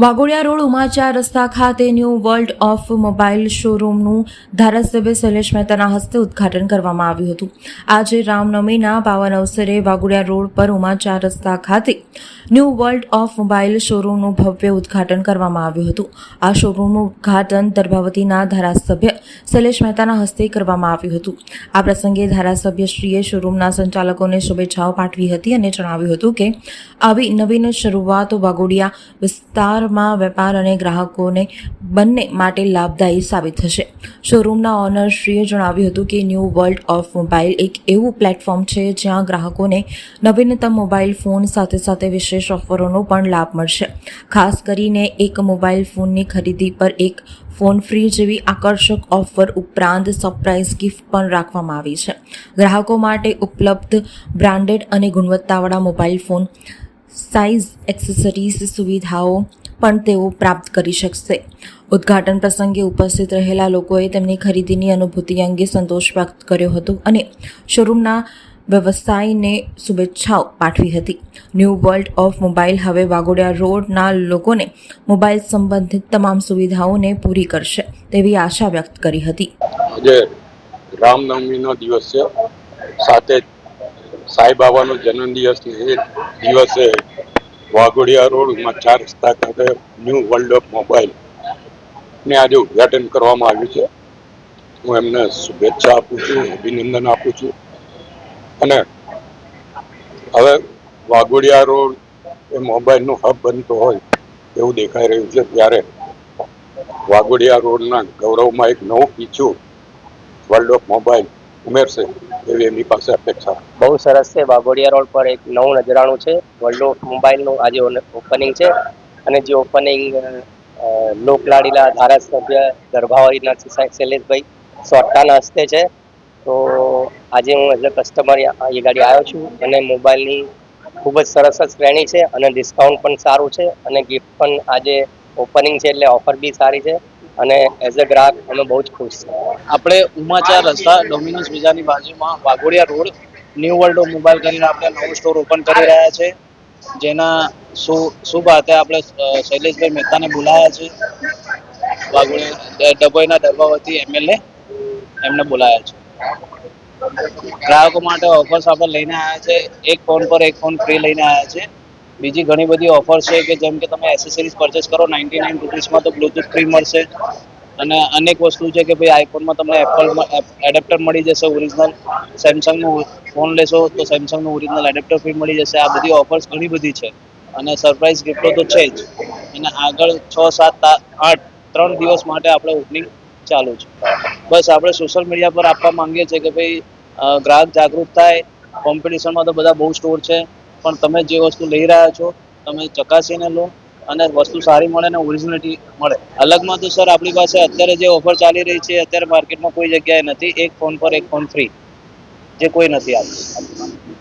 Waghodia road ઉમાચા રસ્તા ખાતે ન્યૂ વર્લ્ડ ઓફ મોબાઈલ શોરૂમનું ધારાસભ્ય શૈલેષ મહેતાના હસ્તે ઉદ્ઘાટન કરવામાં આવ્યું હતું. આજે રામનવમીના પાવન અવસરે વાઘોડિયા રોડ પર ઉમાચા રસ્તા ખાતે ન્યૂ વર્લ્ડ ઓફ મોબાઈલ શોરૂમનું ભવ્ય ઉદ્ઘાટન કરવામાં આવ્યું હતું. આ શોરૂમનું ઉદ્ઘાટન દર્ભાવતીના ધારાસભ્ય શૈલેષ મહેતાના હસ્તે કરવામાં આવ્યું હતું. આ પ્રસંગે ધારાસભ્યશ્રીએ શોરૂમના સંચાલકોને શુભેચ્છાઓ પાઠવી હતી અને જણાવ્યું હતું કે, આવી નવીન શરૂઆત વાઘોડિયા વિસ્તારમાં વેપાર અને ગ્રાહકોને બંને માટે લાભદાયી સાબિત થશે. શોરૂમના ઓનરશ્રીએ જણાવ્યું હતું કે ન્યૂ વર્લ્ડ ઓફ મોબાઈલ એક એવું પ્લેટફોર્મ છે જ્યાં ગ્રાહકોને નવીનતમ મોબાઈલ ફોન સાથે સાથે વિશેષ ઓફરોનો પણ લાભ મળશે. ખાસ કરીને એક મોબાઈલ ફોનની ખરીદી પર એક ફોન ફ્રી જેવી આકર્ષક ઓફર ઉપરાંત સરપ્રાઇઝ ગિફ્ટ પણ રાખવામાં આવી છે. ગ્રાહકો માટે ઉપલબ્ધ, બ્રાન્ડેડ અને ગુણવત્તાવાળા મોબાઈલ ફોન, સાઇઝ, એક્સેસરીઝ, સુવિધાઓ પણ તેઓ પ્રાપ્ત કરી શકશે. ઉદ્ઘાટન પ્રસંગે ઉપસ્થિત રહેલા લોકોએ તેમની ખરીદીની અનુભૂતિ અંગે સંતોષ વ્યક્ત કર્યો હતો અને શોરૂમના વ્યવસાયને શુભેચ્છાઓ પાઠવી હતી. ન્યૂ વર્લ્ડ ઓફ મોબાઈલ હવે વાગોડિયા રોડના લોકોને મોબાઈલ સંબંધિત તમામ સુવિધાઓને પૂરી કરશે તેવી આશા વ્યક્ત કરી હતી. આજે રામનવમીનો દિવસ છે. સાથે સાંઈ બાબાનો જન્મદિવસ દિવસે વાઘોડિયા રોડમાં ચાર રસ્તા ખાતે ન્યૂ વર્લ્ડ ઓફ મોબાઈલ ને આજે ઉદ્ઘાટન કરવામાં આવ્યું છે. હું એમને શુભેચ્છા આપું છું, અભિનંદન આપું છું. અને હવે વાઘોડિયા રોડ એ મોબાઈલનો હબ બનતો હોય એવું દેખાઈ રહ્યું છે ત્યારે વાઘોડિયા રોડના ગૌરવમાં એક નવું પીછું વર્લ્ડ ઓફ મોબાઈલ ઉમેરશે એવી એમની પાસે અપેક્ષા. બહુ સરસ છે. વાઘોડિયા રોડ પર એક નવું નજરાણું છે. વર્લ્ડ ઓફ મોબાઈલનું આજે ઓપનિંગ છે. અને જે ઓપનિંગ લોકલાડીલા ધારાસભ્ય ગર્ભાવરીના શૈલેષભાઈ સોટ્ટાના હસ્તે છે. તો આજે હું એઝ અ કસ્ટમર એ ગાડી આવ્યો છું અને મોબાઈલની ખૂબ જ સરસ જ શ્રેણી છે અને ડિસ્કાઉન્ટ પણ સારું છે અને ગિફ્ટ પણ આજે ઓપનિંગ છે એટલે ઓફર બી સારી છે. અને એઝ અ ગ્રાહક અમે બહુ જ ખુશ છે આપણે ઉમાચા રસ્તા, ડોમિનોઝ બીજાની બાજુમાં Waghodia road new world of mobile કરીને આપણે નવું સ્ટોર ઓપન કરી રહ્યા છે. જેના શુભ હાથે આપણે શૈલેષભાઈ મહેતાને બોલાયા છે. વાઘોડિયા, ડભોઈના દર્ભાવતી એમએલએ એમને બોલાયા છે. ગ્રાહકો માટે ઓફર્સ આપણે લઈને આવ્યા છે. એક ફોન પર એક ફોન ફ્રી લઈને આવ્યા છે. બીજી ઘણી બધી ઓફર છે કે જેમ કે તમે એસેસરીઝ પરચેસ કરો નાઇન્ટી નાઇન રૂપીસમાં તો બ્લુટૂથ ફ્રી મળશે. અને અનેક વસ્તુ છે કે ભાઈ આઈફોનમાં તમને એપલ એડેપ્ટર મળી જશે ઓરિજિનલ સેમસંગનું ફોન લેશો તો સેમસંગનું ઓરિજિનલ એડેપ્ટર ફ્રી મળી જશે. આ બધી ઓફર્સ ઘણી બધી છે. અને સરપ્રાઈઝ ગિફ્ટો તો છે જ. અને આગળ છ, સાત આઠ, ત્રણ દિવસ માટે આપણે ઓપનિંગ ચાલુ છે. બસ આપણે સોશિયલ મીડિયા પર આપવા માંગીએ છીએ કે ભાઈ ગ્રાહક જાગૃત થાય. કોમ્પિટિશનમાં તો બધા બહુ સ્ટોર છે. પણ તમે જે વસ્તુ લઈ રહ્યા છો, તમે ચકાસીને લો અને વસ્તુ સારી મળે અને ઓરિજિનલિટી મળે. અલગમાં તો સર આપણી પાસે અત્યારે જે ઓફર ચાલી રહી છે, અત્યારે માર્કેટમાં કોઈ જગ્યાએ નથી. એક ફોન પર એક ફોન ફ્રી જે કોઈ નથી આપતું.